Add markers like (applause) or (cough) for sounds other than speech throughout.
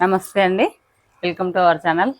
నమస్తే అండి. Welcome to our channel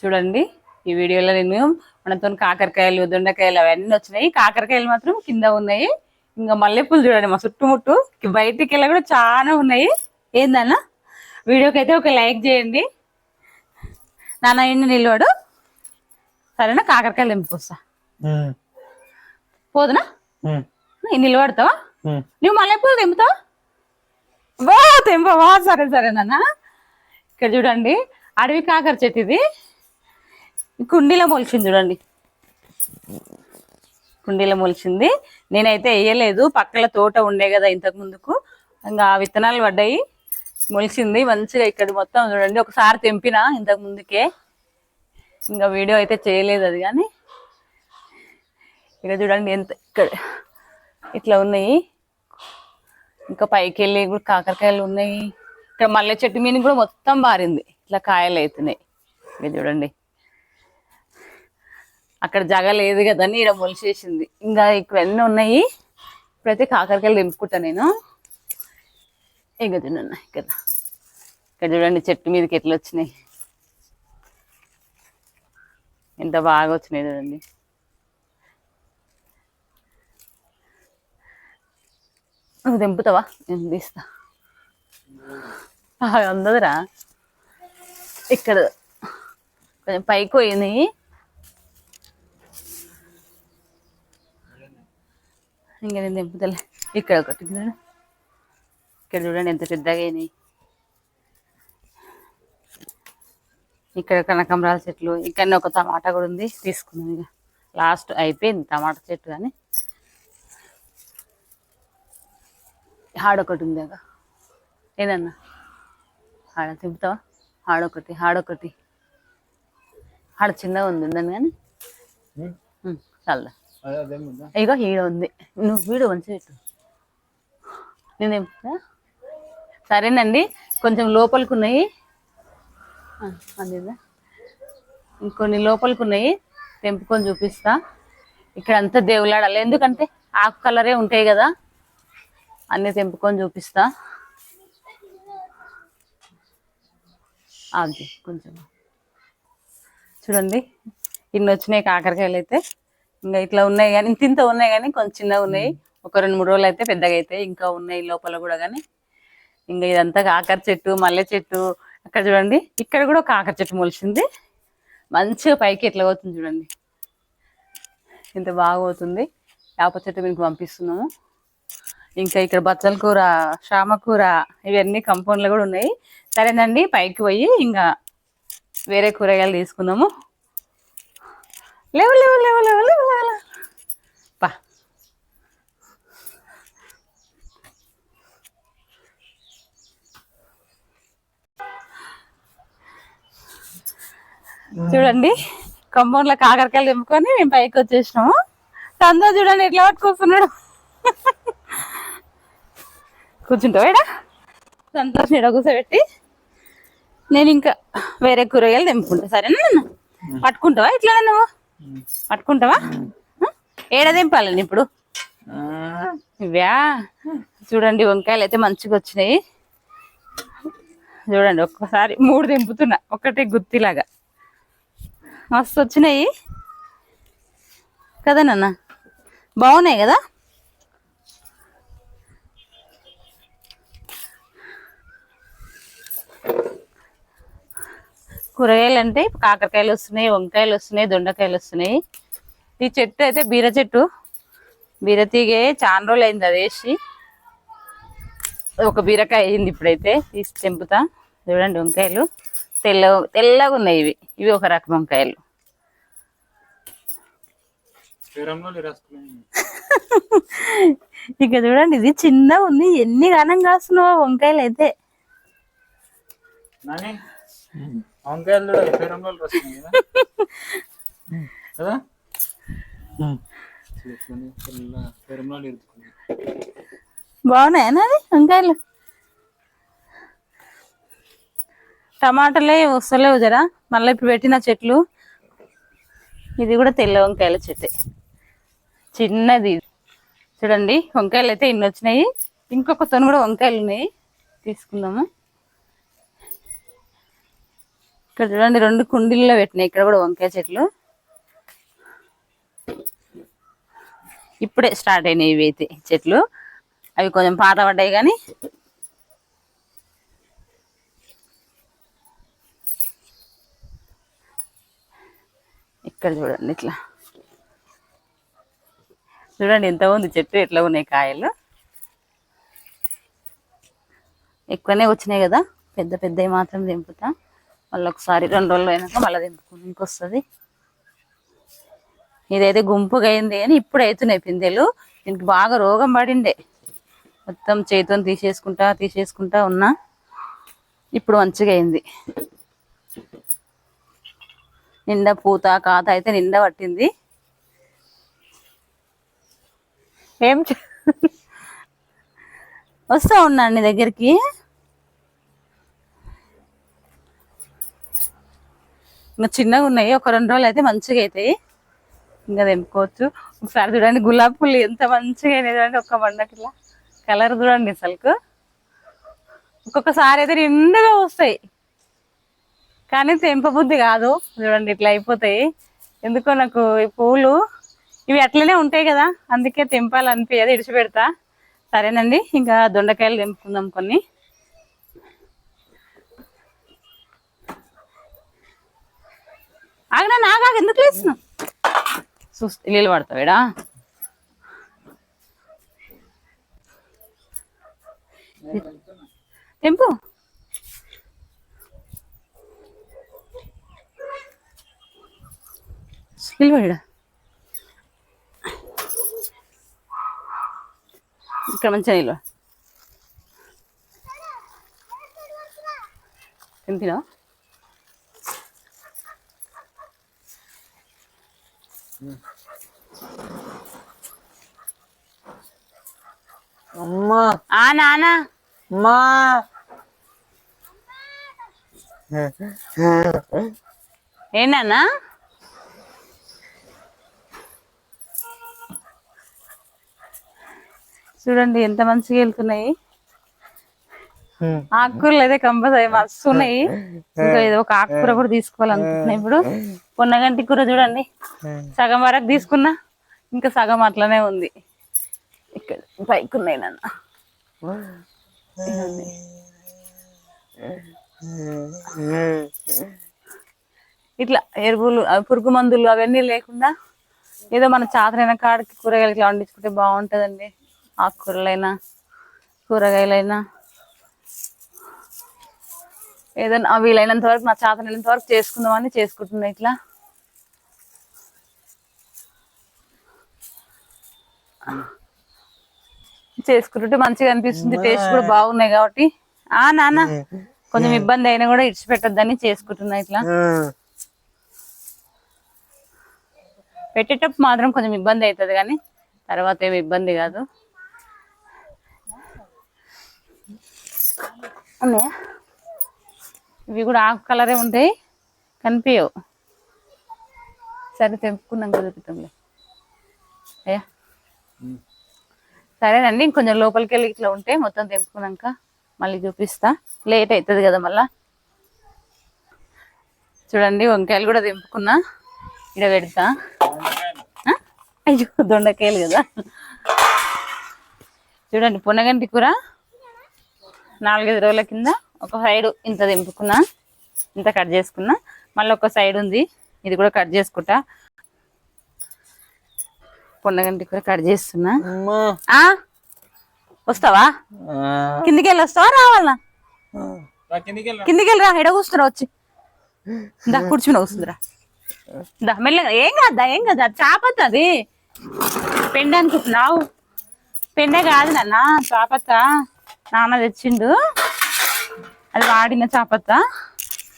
చూడండి ఈ వీడియోలో నేను మనతో కాకరకాయలు దొండకాయలు అవన్నీ వచ్చినాయి. కాకరకాయలు మాత్రం కింద ఉన్నాయి. ఇంకా మల్లెపూలు చూడండి మా చుట్టుముట్టు బయటికి వెళ్ళి కూడా చాలా ఉన్నాయి. ఏందన్న? వీడియోకి అయితే ఒక లైక్ చేయండి. నాన్న ఇండి నిలవాడు సరేనా? కాకరకాయలు తెంపుకొస్తా. పోదునా? నిలబడతావా. నువ్వు మల్లెపూలు తెంపుతావా? వా తెంపవా. సరే సరే నాన్న. ఇక్కడ చూడండి అడవి కాకర చెట్టు ఇది. కుండీలో మొలిచింది చూడండి. కుండీలో మొలిచింది. నేనైతే వేయలేదు. పక్కల తోట ఉండే కదా ఇంతకు ముందుకు. ఇంకా విత్తనాలు పడ్డాయి. మొలిచింది. మంచిగా ఇక్కడ మొత్తం చూడండి. ఒకసారి తెంపిన ఇంతకు ముందుకే. ఇంకా వీడియో అయితే చేయలేదు అది కానీ. ఇక్కడ చూడండి ఎంత ఇక్కడ ఇట్లా ఉన్నాయి. ఇంకా పైకి వెళ్ళి కూడా కాకరకాయలు ఉన్నాయి. ఇక్కడ మల్లె చెట్టు మీద కూడా మొత్తం బారింది. ఇట్లా కాయలు అవుతున్నాయి మీరు చూడండి. అక్కడ జగ లేదు కదని ఇక్కడ మొలిసేసింది ఇంకా ఇక్కడ ఉన్నాయి? ఇప్పుడైతే కాకరకాయలు దింపుకుంటా నేను. ఇక తిన్నా ఇక్కడ. ఇక్కడ చూడండి చెట్టు మీదకి ఎట్లా వచ్చినాయి. ఎంత బాగా వచ్చినాయి చూడండి. నువ్వు తెంపుతావా? నేను తీస్తా. అందదురా. ఇక్కడ కొంచెం పైకి పోయింది. ఇంకా నేను దింపుతలే ఇక్కడ ఒకటి చూడు. ఇక్కడ చూడండి ఎంత పెద్దగా అయినాయి. ఇక్కడ కనకంబరాల చెట్లు ఇక్కడ ఒక టమాటా కూడా ఉంది. తీసుకున్నాం ఇక. లాస్ట్ అయిపోయింది టమాటా చెట్టు కానీ. హాడొకటి ఉంది అక్కడ. ఏదన్నా? హాడ తిప్పుతావా? హాడొకటి హాడొకటి హాడ చిన్నగా ఉంది ఉందని కానీ? ఉందా? ఇగో ఈడ ఉంది. నువ్వు వీడు మంచిగా పెట్టు. నేనేం సరేనండి కొంచెం లోపలికి ఉన్నాయి అదేదా ఇంకొన్ని లోపలికి ఉన్నాయి తెంపుకొని చూపిస్తా. ఇక్కడ అంతా దేవులాడాలి. ఎందుకంటే ఆకు కలరే ఉంటాయి కదా. అన్నీ తెంపుకొని చూపిస్తా. అది కొంచెం. చూడండి ఇన్ని వచ్చినాయి కాకరకాయలు అయితే. ఇంకా ఇట్లా ఉన్నాయి కానీ ఇంత ఇంత ఉన్నాయి కానీ కొంచెం చిన్నగా ఉన్నాయి. ఒక రెండు మూడు రోజులు అయితే పెద్దగా అయితే ఇంకా ఉన్నాయి లోపల కూడా కానీ. ఇంకా ఇదంతా కాకర చెట్టు మల్లె చెట్టు. అక్కడ చూడండి ఇక్కడ కూడా కాకర చెట్టు మొలిచింది. మంచిగా పైకి ఎట్లా పోతుంది చూడండి. ఇంత బాగా పోతుంది. వేప చెట్టు మీకు పంపిస్తున్నాము. ఇంకా ఇక్కడ బచ్చల కూర శామ కూర ఇవన్నీ కంపౌండ్లో కూడా ఉన్నాయి. సరేనండి పైకి పోయి ఇంకా వేరే కూరగాయలు తీసుకుందాము. లేవు లేవు లేవు లేవు లేవు లేవు పా. చూడండి కంపౌండ్లో కాకరకాయలు తెంపుకొని మేము పైకి వచ్చేసినాము. సందో చూడండి ఎట్లా పట్టుకొస్తున్నాడు. కూర్చుంటావు ఏడా నీడ కూర్చోబెట్టి నేను ఇంకా వేరే కూరగాయలు తెంపుకుంటా. సరేనా నన్ను? పట్టుకుంటావా? ఇట్లా నువ్వు. పట్టుకుంటావా? ఏడ తెంపాలండి ఇప్పుడు? ఇవ్యా చూడండి వంకాయలు అయితే మంచిగా వచ్చినాయి. చూడండి ఒక్కసారి మూడు తెంపుతున్నా. ఒకటే గుత్తిలాగా. మస్తు వచ్చినాయి. కదా నాన్న? బాగున్నాయి కదా? కూరగాయలు అంటే కాకరకాయలు వస్తున్నాయి వంకాయలు వస్తున్నాయి దొండకాయలు వస్తున్నాయి. ఈ చెట్టు అయితే బీర చెట్టు. బీరతీగే చాలా రోజులు అయింది అది వేసి. ఒక బీరకాయ అయింది ఇప్పుడైతే తీసి తెంపుతా. చూడండి వంకాయలు. తెల్ల తెల్లగా ఉన్నాయి ఇవి. ఇవి ఒక రకం వంకాయలు. (laughs) ఇక చూడండి ఇది చిన్నగా ఉంది. ఎన్ని ఘనం కాస్తున్నావో వంకాయలు అయితే. వంకాయలు కూడా కదా. బాగున్నాయా వంకాయలు? టమాటాలే వస్తలేవు జరా. మళ్ళీ ఇప్పుడు పెట్టిన చెట్లు. ఇది కూడా తెల్ల వంకాయల చెట్టే. చిన్నది చూడండి వంకాయలు అయితే ఇన్ని వచ్చినాయి. ఇంకొక తను కూడా వంకాయలు ఉన్నాయి. తీసుకుందాము? ఇక్కడ చూడండి రెండు కుండీల్లో పెట్టినాయి. ఇక్కడ కూడా వంకాయ చెట్లు. ఇప్పుడే స్టార్ట్ అయినాయి ఇవి అయితే చెట్లు. అవి కొంచెం పాత పడ్డాయి కానీ. ఇక్కడ చూడండి ఇట్లా. చూడండి ఎంత ఉంది చెట్టు ఎట్లా ఉన్నాయి కాయలు. ఎక్కువనే వచ్చినాయి కదా పెద్ద పెద్దవి మాత్రం దింపుతా మళ్ళీ ఒకసారి రెండు రోజులు అయినాక మళ్ళీ దింపుకుందుకు వస్తుంది ఇదైతే గుంపుగా అయింది అని ఇప్పుడు అవుతున్నాయి పిందెలు. దీనికి బాగా రోగం పడిండే. మొత్తం చేతితో తీసేసుకుంటా తీసేసుకుంటా ఉన్నా. ఇప్పుడు మంచిగా అయింది నిండా పూత కాత అయితే నిండా పట్టింది. ఏం చే- వస్తా ఉన్నా నీ దగ్గరికి. ఇంకా చిన్నగా ఉన్నాయి. ఒక రెండు రోజులు అయితే మంచిగా అవుతాయి ఇంకా తెంపుకోవచ్చు. ఒకసారి చూడండి గులాబీ పూలు ఎంత మంచిగా అయినాయి చూడండి ఒక్క బండకిలా కలర్ చూడండి అసలుకు. ఒక్కొక్కసారి అయితే నిండుగా వస్తాయి. కానీ తెంపబుద్ధి కాదు. చూడండి ఇట్లా అయిపోతాయి. ఎందుకో నాకు ఈ పూలు ఇవి అట్లనే ఉంటాయి కదా. అందుకే తెంపాలనిపించదు ఇడిచిపెడతా. సరేనండి ఇంకా దొండకాయలు తెంపుకుందాం కొన్ని. ఆగనా నాగా ఎందుకు చూస్తే నీళ్ళు పడతావేడా తెంపు. నిలబడా ఇక్కడ మంచిగా నిల్వ తెంపినా అమ్మా. ఆ నానా. అమ్మా. ఏంటన్నా చూడండి ఎంత మంచిగా వెళ్తున్నాయి. ఆకుకూరలు అయితే కంపల్సరీ మస్తు ఉన్నాయి ఇంకా ఏదో ఒక ఆకుకూర కూడా తీసుకోవాలనుకుంటున్నా ఇప్పుడు. పొన్నగంటి కూర చూడండి. సగం వరకు తీసుకున్నా ఇంకా సగం అట్లనే ఉంది. ఇక్కడ పైకి ఉన్నాయి నాన్న ఇట్లా ఎరువులు పురుగు మందులు అవన్నీ లేకుండా ఏదో మన చాతనైన కాడికి కూరగాయలు ఇట్లా వండించుకుంటే బాగుంటుందండి. ఆకుకూరలైనా కూరగాయలైనా. ఏదైనా వీలైనంత వరకు నా చాతనైనంత వరకు చేసుకుందామని చేసుకుంటున్నా ఇట్లా. చేసుకుంటుంటే మంచిగా అనిపిస్తుంది. టేస్ట్ కూడా బాగున్నాయి కాబట్టి. ఆ నాన్న కొంచెం ఇబ్బంది అయినా కూడా ఇడిచిపెట్టద్దని చేసుకుంటున్నా ఇట్లా. పెట్టేటప్పుడు మాత్రం కొంచెం ఇబ్బంది అవుతుంది కానీ తర్వాత ఏమి ఇబ్బంది కాదు. ఇవి కూడా ఆకు కలరే ఉంటాయి కనిపించవు. సరే తెంపుకున్నాం అయ్యా సరేనండి ఇంకొంచెం లోపలికి వెళ్ళి ఇట్లా ఉంటే మొత్తం తెంపుకున్నాక మళ్ళీ చూపిస్తా. లేట్ అవుతుంది కదా మళ్ళా. చూడండి వంకాయలు కూడా తెంపుకున్నా. ఇక్కడ పెడతా. అయ్యో దొండకాయలు కదా. చూడండి పొన్నగంటి కూర. నాలుగైదు రోజుల కింద ఒక సైడ్ ఇంత తెంపుకున్నా. ఇంత కట్ చేసుకున్నా. మళ్ళీ ఒక సైడ్ ఉంది. ఇది కూడా కట్ చేసుకుంటా. పొన్నగంటి కూర కట్ చేస్తున్నా. అమ్మా. ఆ? వస్తావా? కిందికి వెళ్ళి వస్తావా? రావాలా? కిందికి వెళ్ళి రా. ఎడ కూర్చున్నా వచ్చి. దా కూర్చుని వస్తుందిరా దా మెల్లగా ఏం కాదా ఏం కాదు అది చాపత్త అది? పెండ అనుకుంటున్నావు? పెండే కాదు నాన్న చాపత్త. నాన్న తెచ్చిండు. అది వాడిన చాపత్త.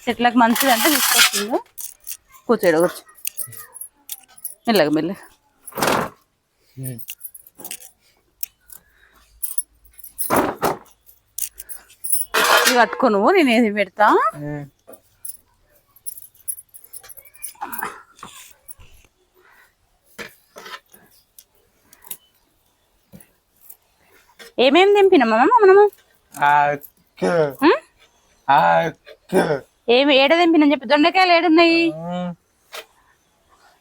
చెట్లకు మంచిది అంటే తీసుకొచ్చిండు. కూర్చోడు కూర్చో. మెల్లగా మెల్లగా. ఇది పట్టుకో నువ్వు నేను ఏది పెడతా? ఏమేమి తెంపినామా మనము ఆకు. ఉం? ఆకు. ఏమి ఏడ తెంపినని చెప్పి. దొండకాయలు ఏడున్నాయి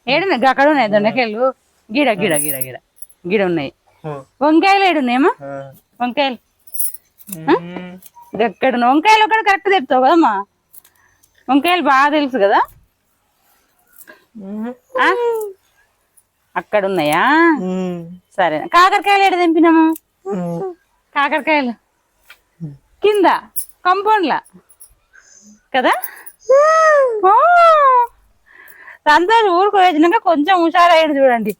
ఏడున్నాయి? అక్కడ ఉన్నాయి దొండకాయలు. గిడ గిడ గిడ గిడ. గిడ ఉన్నాయి వంకాయలు ఏడున్నాయమ్మా? వంకాయలు. ఇది ఎక్కడ? వంకాయలు ఒకటి కరెక్ట్ చెప్తావు కదమ్మా. వంకాయలు బాగా తెలుసు కదా? అక్కడ ఉన్నాయా సరే. కాకరకాయలు ఏడు తెంపినాము? కాకరకాయలు. కింద. కంపౌండ్లా. కదా! సంతోష్ ఊరికి వచ్చినాక కొంచెం హుషారయ్యాడు చూడండి.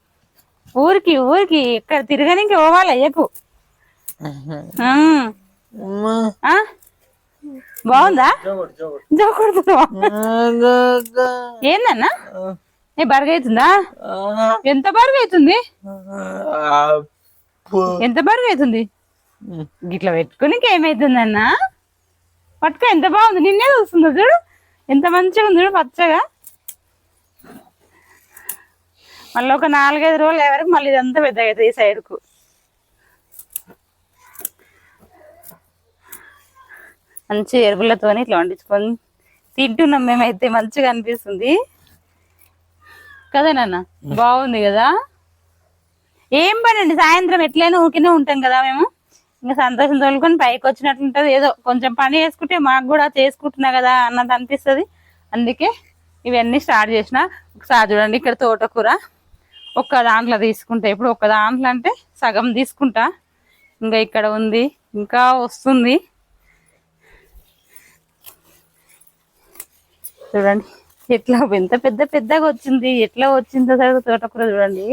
ఊరికి ఊరికి ఇక్కడ తిరగనికి పోవాలి అయ్యకు. ఆ. ఆ? బాగుందా? జోకొడుతున్నావా ఏందన్నా? ఏ బరుగు అవుతుందా? ఎంత బరుగు అవుతుంది? ఎంత బరుగు అవుతుంది? గిట్లా పెట్టుకుని ఏమైతుందన్నా? పట్టుకో ఎంత బాగుంది. నిన్నే చూస్తుందో చూడు? ఎంత మంచిగా ఉంది చూడు పచ్చగా. మళ్ళీ ఒక నాలుగైదు రోజులు ఎవరికి మళ్ళీ ఇదంతా పెద్దగా అవుతుంది ఈ సైడ్కు మంచి ఎరువులతోని ఇట్లా వండించుకొని తింటున్నాం మేమైతే మంచిగా అనిపిస్తుంది. కదా నాన్న? బాగుంది కదా? ఏం పని అండి సాయంత్రం ఎట్లయినా ఊరికనే ఉంటాం కదా మేము. ఇంకా సంతోషం తోలుకొని పైకి వచ్చినట్లుంటది. ఏదో కొంచెం పని చేసుకుంటే మాకు కూడా చేసుకుంటున్నా కదా అన్నట్టు అనిపిస్తుంది. అందుకే ఇవన్నీ స్టార్ట్ చేసిన. ఒకసారి చూడండి ఇక్కడ తోటకూర. ఒక్క దాంట్లో తీసుకుంటా. ఇప్పుడు ఒక్క దాంట్లో అంటే సగం తీసుకుంటా. ఇంకా ఇక్కడ ఉంది. ఇంకా వస్తుంది. చూడండి. ఎట్లా ఎంత పెద్ద పెద్దగా వచ్చింది. ఎట్లా వచ్చిందో అసలు తోటకూర చూడండి.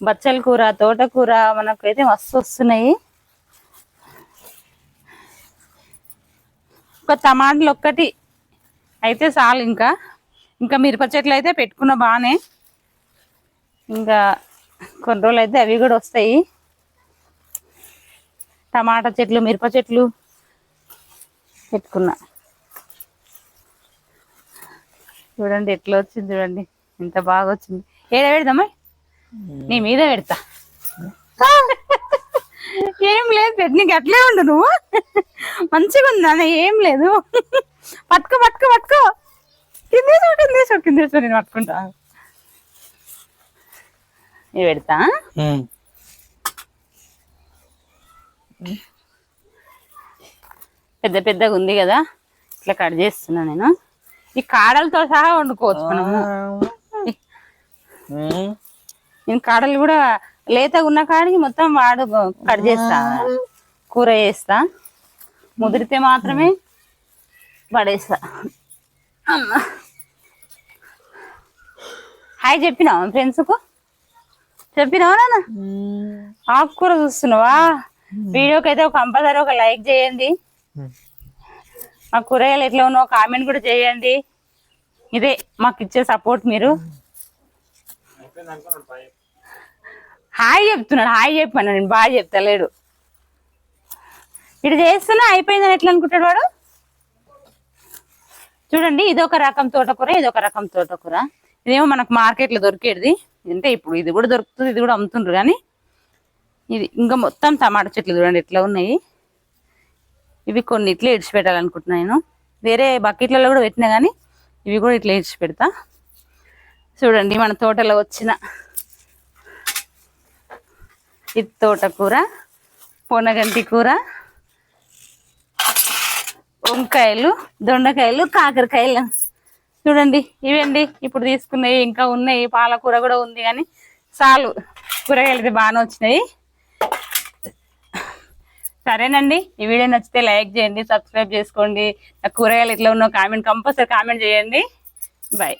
బచ్చల కూర తోటకూర మనకైతే మస్తు వస్తున్నాయి. ఒక టమాటాలు ఒక్కటి. అయితే చాలు ఇంకా. ఇంకా మిరప చెట్లు అయితే పెట్టుకున్న బాగానే ఇంకా కొన్ని రోజులు అయితే అవి కూడా వస్తాయి. టమాటా చెట్లు మిరప చెట్లు పెట్టుకున్నా. చూడండి ఎట్లా వచ్చింది చూడండి. ఎంత బాగా వచ్చింది. ఏడ పెడదామా నీ మీద పెడతా. ఏం లేదు పెట్టి నీకు అట్లే ఉండు నువ్వు. మంచిగా ఉంది నాన్న ఏం లేదు. పట్టుకో పట్టుకో పట్టుకో. కిందేసో నేను పట్టుకుంటా. ఇది పెడతా. పెద్ద పెద్దగా ఉంది కదా ఇట్లా కట్ చేస్తున్నా నేను. ఈ కాడలతో సహా వండుకోవచ్చు మనము. నేను కాడలు కూడా లేతగా ఉన్న కాడికి మొత్తం వాడు కట్ చేస్తా. కూర చేస్తా. ముదిరితే మాత్రమే పడేస్తా. అమ్మా. హాయ్ చెప్పినావా ఫ్రెండ్స్కు చెప్పినావా నాన్న? ఆకుకూర చూస్తున్నావా? వీడియోకి అయితే కంపల్సరీ ఒక లైక్ చేయండి. మా కూరగాయలు ఎట్లా ఉన్నావు కామెంట్ కూడా చేయండి. ఇదే మాకు ఇచ్చే సపోర్ట్ మీరు. హాయ్ చెప్తున్నాడు హాయ్ చెప్పాను నేను బాగా చెప్తలేడు. ఇటు చేస్తున్నా అయిపోయిందని ఎట్లా అనుకుంటాడు వాడు? చూడండి ఇదొక రకం తోటకూర ఇదొక రకం తోటకూర. ఇదేమో మనకు మార్కెట్లో దొరికేది. అంటే ఇప్పుడు ఇది కూడా దొరుకుతుంది ఇది కూడా అమ్ముతుండ్రు కానీ ఇది ఇంకా మొత్తం టమాటా చెట్లు చూడండి ఎట్లా ఉన్నాయి. ఇవి కొన్ని ఇట్లా ఇడిచి పెట్టాలనుకుంటున్నాను నేను. వేరే బకెట్లలో కూడా పెట్టినా కానీ ఇవి కూడా ఇట్లా ఇడిచి పెడతా. చూడండి మన తోటలో వచ్చిన ఇది తోటకూర పొనగంటి కూర వంకాయలు దొండకాయలు కాకరకాయలు. చూడండి ఇవండి ఇప్పుడు తీసుకున్నాయి ఇంకా ఉన్నాయి పాలకూర కూడా ఉంది కానీ చాలు. కూరగాయలు బాగానే వచ్చినాయి. సరేనండి ఈ వీడియో నచ్చితే లైక్ చేయండి సబ్స్క్రైబ్ చేసుకోండి. కూరగాయలు ఇట్లా ఉన్న కామెంట్ కంపల్సరీ కామెంట్ చేయండి. బాయ్.